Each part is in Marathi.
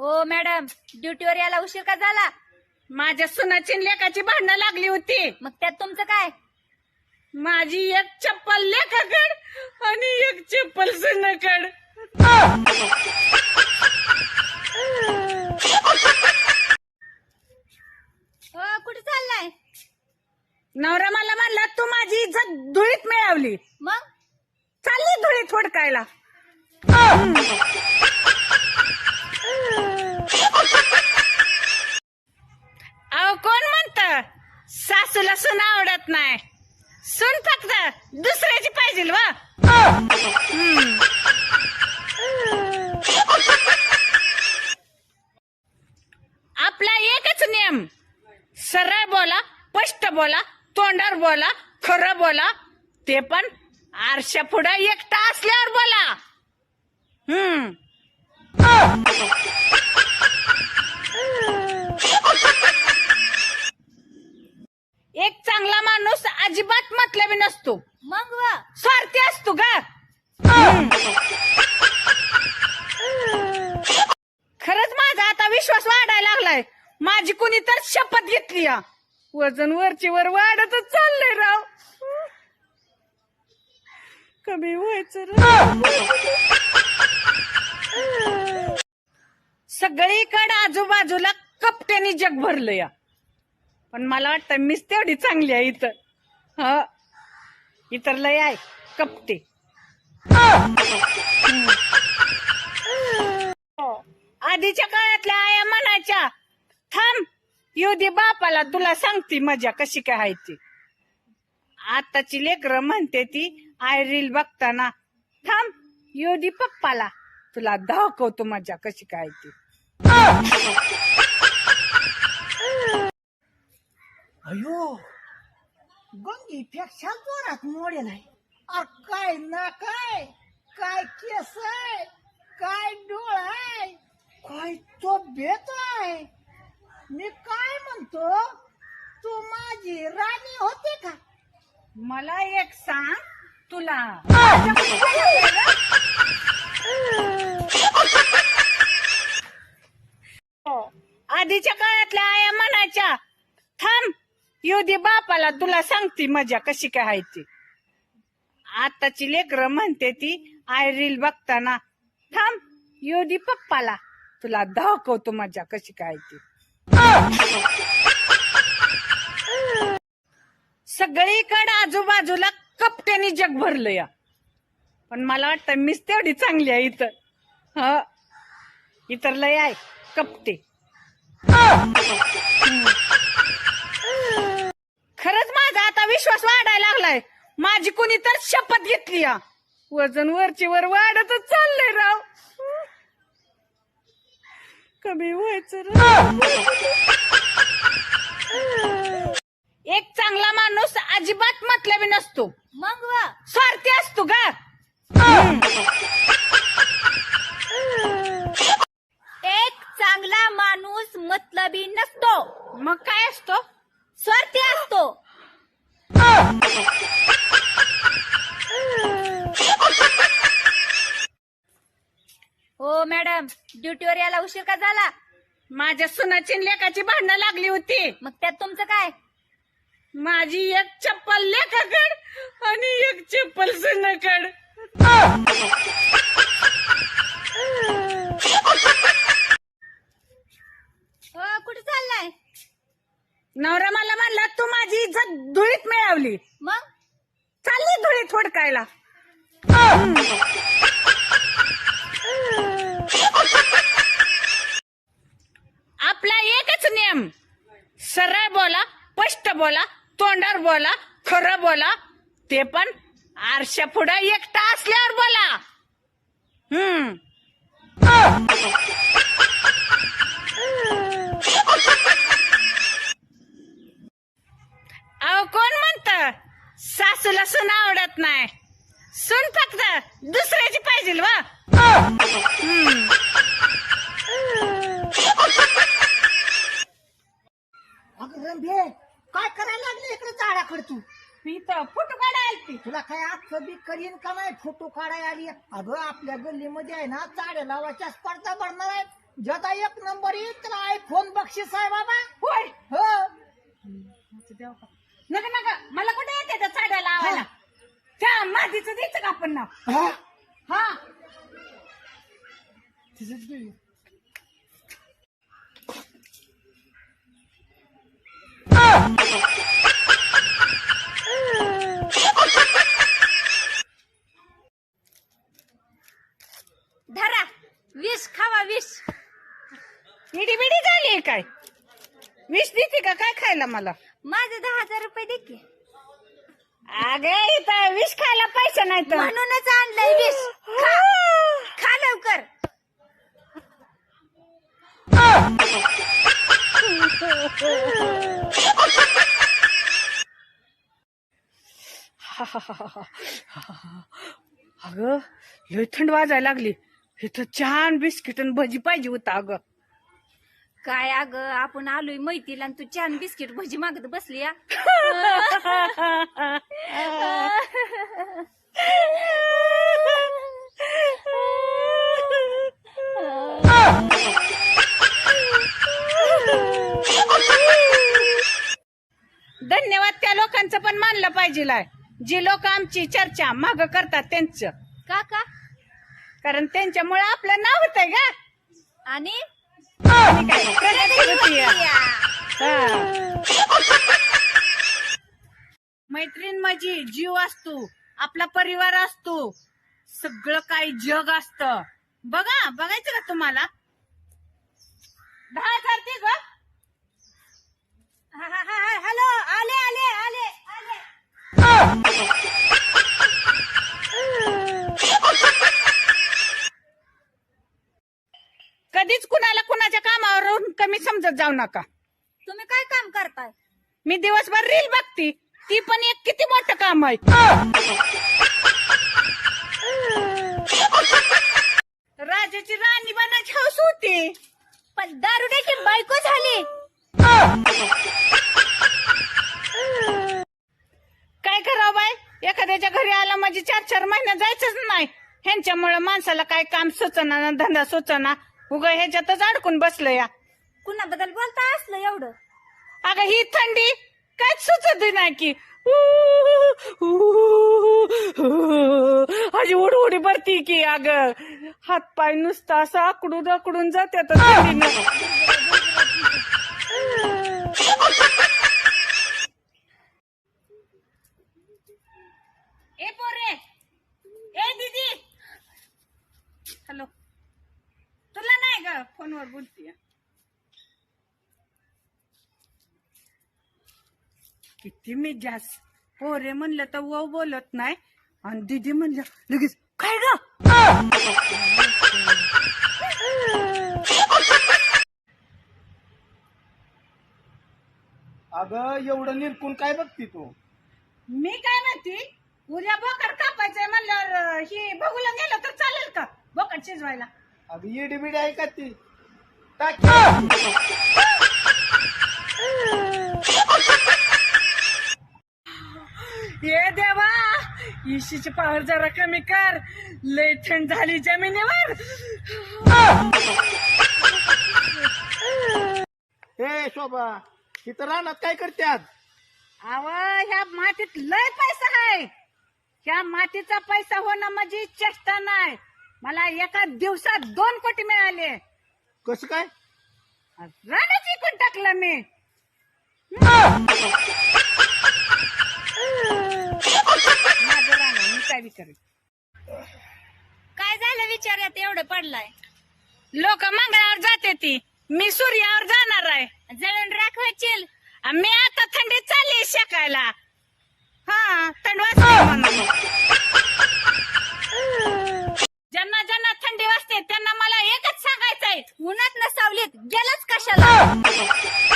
हो मॅडम. ड्युटीवर यायला उशीर का झाला? माझ्या सुनाची लेकाची भांडणं लागली होती. मग त्यात तुमचं काय? माझी एक चप्पल लेकाकड आणि एक चप्पल सुनाकड. हो कुठे चाललाय? नवरा मला म्हणला तू माझी इज्जत धुळीत मिळवली. मग? चालली धुळीत फोडकायला अहो कोण म्हणत सासूला सून आवडत नाही सून फक्त दुसऱ्याची पाहिजे वा हम्म. आपला एकच नियम सरळ बोला स्पष्ट बोला तोंडावर बोला खरं बोला ते पण आरशा पुढं एकटा असल्यावर बोला. हम्म. एक चांगला माणूस अजिबात मतलबी नसतो. मग वा? स्वार्थी असतो का खरंच माझा आता विश्वास वाढायला लागलाय. माझी कुणी तर शपथ घेतली या. वजन वरची वर वाढतच चाललंय राव कमी व्हायचं सगळीकडे आजूबाजूला कपट्याने जग भरलं या पण मला वाटतं मीच तेवढी चांगली आहे इतर ह. इतर लय आहे. कपटे. आधीच्या काळातल्या आया म्हणायच्या थांब येऊ दे बापाला तुला सांगते मजा कशी काय आहे ती. आताची लेकरं म्हणते ती आय रील बघताना थांब येऊ दे पप्पाला. तुला दाखवतो मजा कशी काय ती? अयो गंगीपेक्षा जोरात मोडेल आहे अरे काय ना काय काय केस आहे काय डोळ आहे काय तो बेत आहे? मी काय म्हणतो तू माझी राणी होते का? मला एक सांग तुला. हो, आधीच्या काळातल्या आया म्हणायच्या थांब येऊ दे बापाला तुला सांगते मजा कशी काय आहे ती. आताची लेकरं म्हणते ती आय रील बघताना. थांब येऊ दे पप्पाला. तुला दाखवतो मजा कशी काय आहे ती. सगळीकडे आजूबाजूला कपट्यानी जग भरलं या. पण मला वाटतं मीच तेवढी चांगली आहे इतर ह. इतर लय आहे. कपटे. खरंच माझा आता विश्वास वाढायला लागलाय. माझी कुणी तर शपथ घेतली या. वजन वरची वर वाढतच चाललंय राव. कमी व्हायचं राव एक चांगला माणूस अजिबात मतलबी नसतो. मग वा? स्वार्थी असतो का एक चांगला माणूस मतलबी नसतो. मग काय असतो? स्वार्थी असतो. हो मॅडम ड्युटीवर यायला उशीर का झाला? माझ्या सुनाची लेकाची भांडणं लागली होती. मग त्यात तुमचं काय? माझी एक चप्पल लेकाकड आणि एक चप्पल सुनाकड हो कुठे चाललाय? नवरा मला म्हणला तू माझी इज्जत धुळीत मिळवली. मग? चालली धुळीत फोडकायला आपला एकच नियम सरळ बोला स्पष्ट बोला तोंडावर बोला खरं बोला ते पण आरशा पुढं एकटा असल्यावर बोला. हम्म. अहो कोण म्हणत? सासूला सून आवडत नाही. सून फक्त दुसऱ्याची पाहिजे वा. हम्म. अगं रंभे काय करायला लागले इकडे झाडाकडे तू? मी तर फोटो काढायला ती तुला काय अख्खं बी करीन का नाही फोटो काढायला आली? अगं आपल्या गल्लीमध्ये आहे ना चाड्या लावायच्या स्पर्धा भरणार आहेत. ज्याचा एक नंबर येईल त्याला आयफोन बक्षीस आहे बाबा. होय? हो. नका नका. मला कुठे येते त्या साड्या लावायला? त्या मातीचं द्यायचं का आपण नाव? हा? हा. धरा. विष खावा विष. इडी बिडी झाली काय? विष देते का? काय खायला मला? माझे दहा हजार रुपये दे की. अगे इथं विष खायला पैसे नाही तर म्हणूनच आणलंय विष. खा. खा लवकर. अगं लय थंड वाजायला लागली. इथं छान बिस्किट आणि भजी पाहिजे होता अगं. काय अगं आपण आलोय मैतीला आणि तू छान बिस्किट भजी मागत बसली या धन्यवाद त्या लोकांचं पण मानलं पाहिजे लाय. जी लोक आमची चर्चा माग करतात त्यांचं का का कारण त्यांच्यामुळे आपलं नाव होतंय का आणि आणि काय? प्रगती होतीय. हा. मैत्रीण माझी जीव असतो आपला परिवार असतो सगळं काही जग असत बघा बघायचं का तुम्हाला दहा हजार ग हॅलो आले आले कधीच कुणाला कुणाच्या कामावरून कमी समजत जाऊ नका. तुम्ही काय काम करताय? मी दिवसभर रील बघती. ती पण एक किती मोठं काम आहे. राजाची राणी बनायची हौस होती. पण दारुड्याची बायको झाली काय करावं बाय एखाद्याच्या घरी आला म्हणजे चार चार महिने जायचंच नाही. ह्यांच्यामुळे माणसाला काय काम सुचना ना धंदा सुचना उगा ह्याच्यातच अडकून बसलं या. कुणाबद्दल बोलता असलं एवढं? अगं ही थंडी काहीच सुचत नाही की. अशी उडी उडी भरती की अग हात पाय नुसता असं आकडून आकडून जाते आता थंडीनं. ए पोरे ए दीदी हॅलो तुला नाही ग फोनवर बोलतीय किती मी जास्त पोरे म्हणलं तर वो बोलत नाही. आणि दीदी म्हणलं लगेच काय ग? अगं एवढं निरकून काय बघती तू? मी काय म्हणते उद्या बोकड कापायचंय म्हणल्यावर ही बघूला गेलं तर चालेल का? बोकड शिजवायला. अगं येडी बिडी आहे का ती? टाक. ये देवा इशीची पावर जरा कमी कर. लय थंड झाली जमिनीवर. हे शोभा इथं रानात काय करत्यात अव ह्या मातीत लय पैसा आहे ह्या मातीचा पैसा होणं म्हणजे चेष्टा नाही. मला एका दिवसात दोन कोटी मिळाले. कसं काय? रानाच इकून टाकलं मी. माझं रान आहे, मी काय झालं विचारात? एवढं पडलाय. लोक मंगळावर जाते ती. मी सूर्यावर जाणार आहे. जळून राख होशील आणि मी आता थंडीत चालली शेकायला. हा थंड वाजते. ज्यांना ज्यांना थंडी वाजते त्यांना मला एकच सांगायचंय. उन्हात न सावलीत गेलाच कशाला?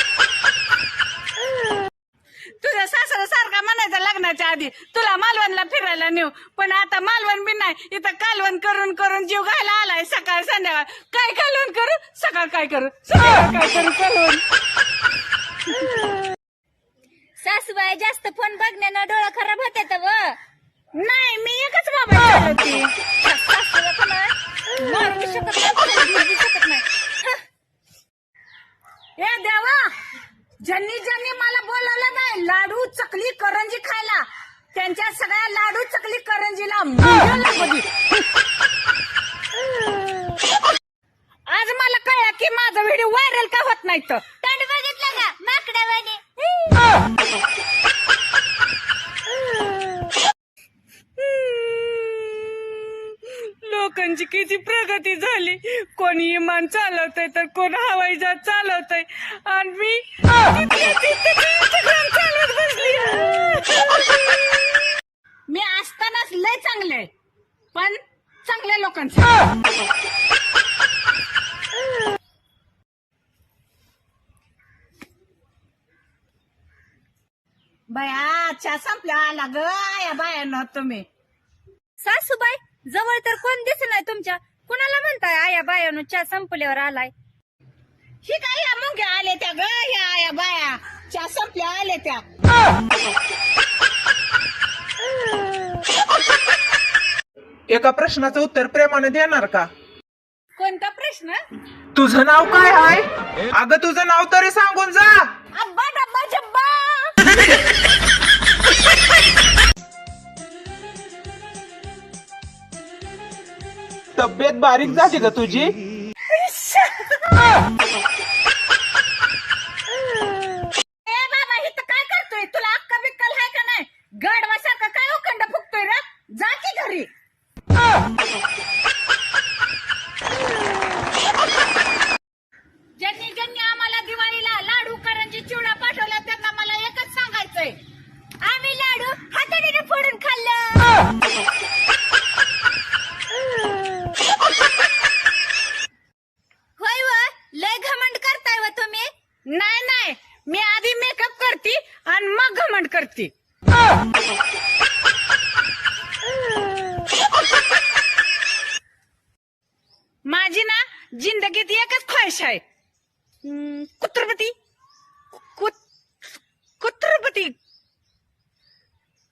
तुझ्या सासरा सारखा म्हणायचा लग्नाच्या आधी तुला मालवणला फिरायला नेऊ. पण आता मालवण बी नाही इथं कालवण करून करून जीव घायला आलाय सकाळ संध्याकाळ. काय कालवण करू? सकाळ काय करू? संध्याकाळ काय करू सासूबाई जास्त फोन बघण्यानं डोळा खराब होते तर नाही मी एकच मोबाईल शकत नाही बी शकत नाही. देवा! ज्यांनी ज्यांनी मला बोलवलं नाही लाडू चकली करंजी खायला. त्यांच्या सगळ्या लाडू चकली करंजीला. आज मला कळलं की माझा व्हिडिओ व्हायरल का होत नाही तर. बघितलं का? माकडावाने. लोकांची किती प्रगती झाली. कोणी विमान चालवतय तर कोण हवाई जहाज चालवतय? आणि मी तिथल्या तिथं Instagram चालवत बसली मी असतानाच लय चांगले पण चांगल्या लोकांचे. बया चहा संपल्या आला ग या बायानं तुम्ही. सासूबाई जवळ तर कोण नाही तुमच्या? कुणाला म्हणताय आया बायानो चहा संपल्यावर आलाय? ही काय या मुंग्या आले त्या ग ह्या या बाया? चहा संपल्या आले त्या. एका प्रश्नाचं उत्तर प्रेमाने देणार का? कोणता प्रश्न? तुझं नाव काय आहे? अगं तुझं नाव तरी सांगून जा. अब्बा डब्बा जब्बा. तब्येत बारीक झाली का तुझी ए बाबा इथं काय करतोय तुला अक्का बिक्कल आहे का नाही गडवासारखं काय उखंड फुकतोय रे जा की घरी ज्यांनी ज्यांनी आम्हाला दिवाळीला लाडू करंजी चिवडा पाठवला त्यांना मला एकच सांगायचंय आम्ही लाडू हाताने फोडून खाल्लं होय व लय घमंड करताय व तुम्ही नाही नाही मी आधी मेकअप करते आणि मग घमंड करते माझी ना जिंदगीत एकच ख्वाहिश आहे हम्म, कुत्रपती कुत- कुत्रपती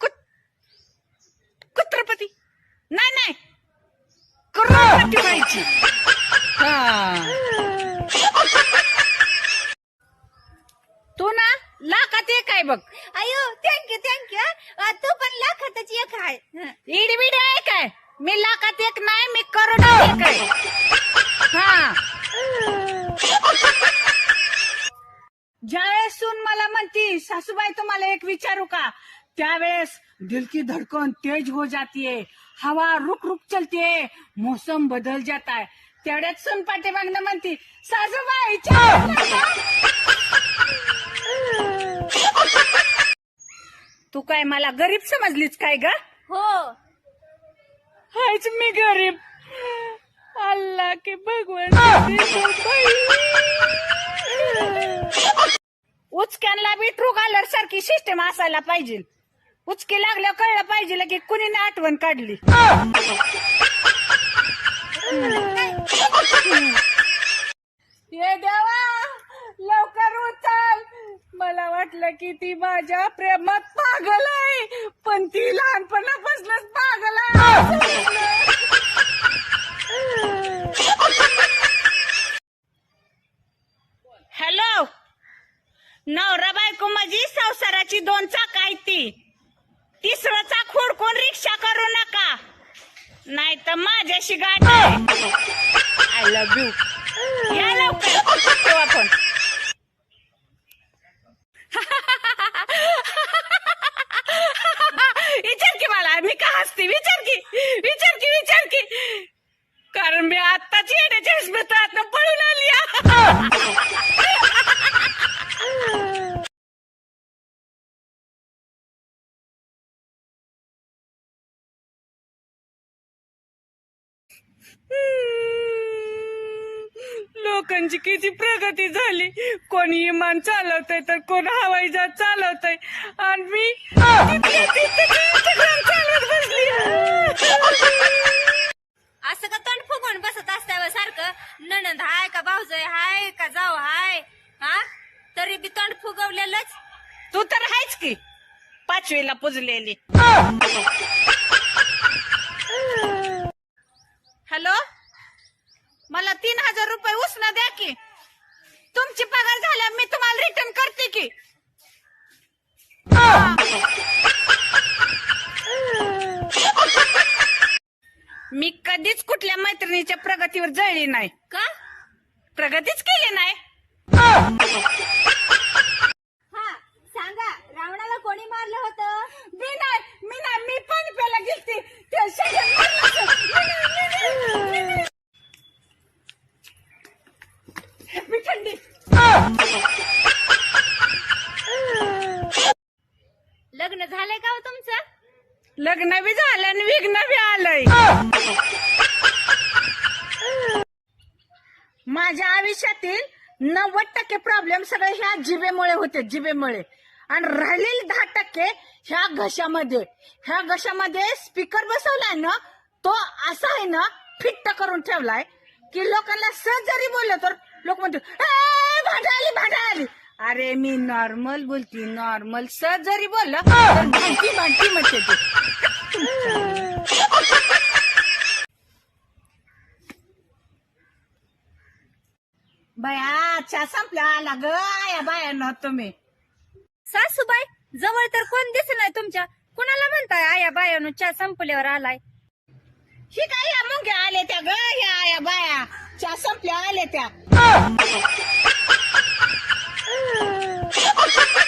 कुत- कुत्रपती नाही नाही हा. तू ना लाखात एक आहे बग अयो थँक्यू थँक्यू तू पण लाखातच एक आहे. इडबिड आहे. काय मी लाखात एक नाही मी करोडात एक आहे. हा. ज्यावेळेस सून मला म्हणती सासूबाई तुम्हाला एक विचारू का? त्यावेळेस दिल की धड़कन तेज हो जाती है हवा रुक रुक चलती है मौसम बदल जाता है तेवढ्यात सून पाठीमागणं म्हणती सासूबाई चहा बनवा." तू काय मला गरीब समजलीच काय ग? हो. हायच मी गरीब. अल्लाह के भगवान. उचक्यांना बी ट्रू कॉलर सारखी सिस्टम असायला पाहिजे. उचके लागल्या कळलं पाहिजे की कुणी आठवण काढली? ये देवा लवकर उचल. मला वाटलं की ती माझ्या प्रेमात पागल आहे पण ती लहानपणापासूनच पागल आहे. हॅलो नवरा बायको माझी संसाराची दोन चाक आहेत ती. तिसरचा चाक रिक्षा करू नका? नाही तर माझ्याशी गाठ आय लव्ह यू या लवकर. आपण विचार की मला मी का हसते विचार की विचार की विचार की कारण मी आत्ताच येण्याच्या अस्मितातनं पळून आली आहे. किती प्रगती झाली. कोणी विमान चालवतय तर कोण हवाई जहाज चालवतय. आणि मी चालवत बसली. असं का तोंड फुगून बसत असताय सारखं? नणंद हाय का भाऊजय हाय का जाऊ हाय? हा? तरी बी तोंड फुगवलेलंच. तू तर आहेच की पाचवीला पुजलेली. हॅलो? मला तीन हजार रुपये उसनं द्या की. तुमची पगार झाल्या मी तुम्हाला रिटर्न करते की. मी कधीच कुठल्या मैत्रिणीच्या प्रगतीवर जळली नाही. का? प्रगतीच केली नाही. हा सांगा रावणाला कोणी मारलं होतं? मी नाही मी नाही मी पण प्याला गेलती. त्या शेजारी मारलं होतं. मी नाही, मी नाही, मी नाही. मी थंडी. लग्न झालंय का हो तुमचं? लग्न बी झालं आणि विघ्न बी आलंय. माझ्या आयुष्यातील नव्वद टक्के प्रॉब्लेम सगळे ह्या जिबेमुळे होते जिबेमुळे आणि राहिलेले दहा टक्के ह्या घशामध्ये. ह्या घशामध्ये स्पीकर बसवलाय ना तो असा आहे ना फिट्ट करून ठेवलाय की लोकांना सहज जरी बोललं तर लोक म्हणते "ए, भांडा आली भांडा आली अरे मी नॉर्मल बोलती नॉर्मल सहज जरी बोललं तर भांटी भांटी म्हणते ती. बया चहा संपल्या आला ग. या बाया तुम्ही. सासूबाई जवळ तर कोण दिसत नाही तुमच्या. कुणाला म्हणताय आया बायानो चहा संपल्यावर आलाय? ही काय या मुंग्या आल्या त्या ग या या बाया. चहा संपल्या आल्या त्या. oh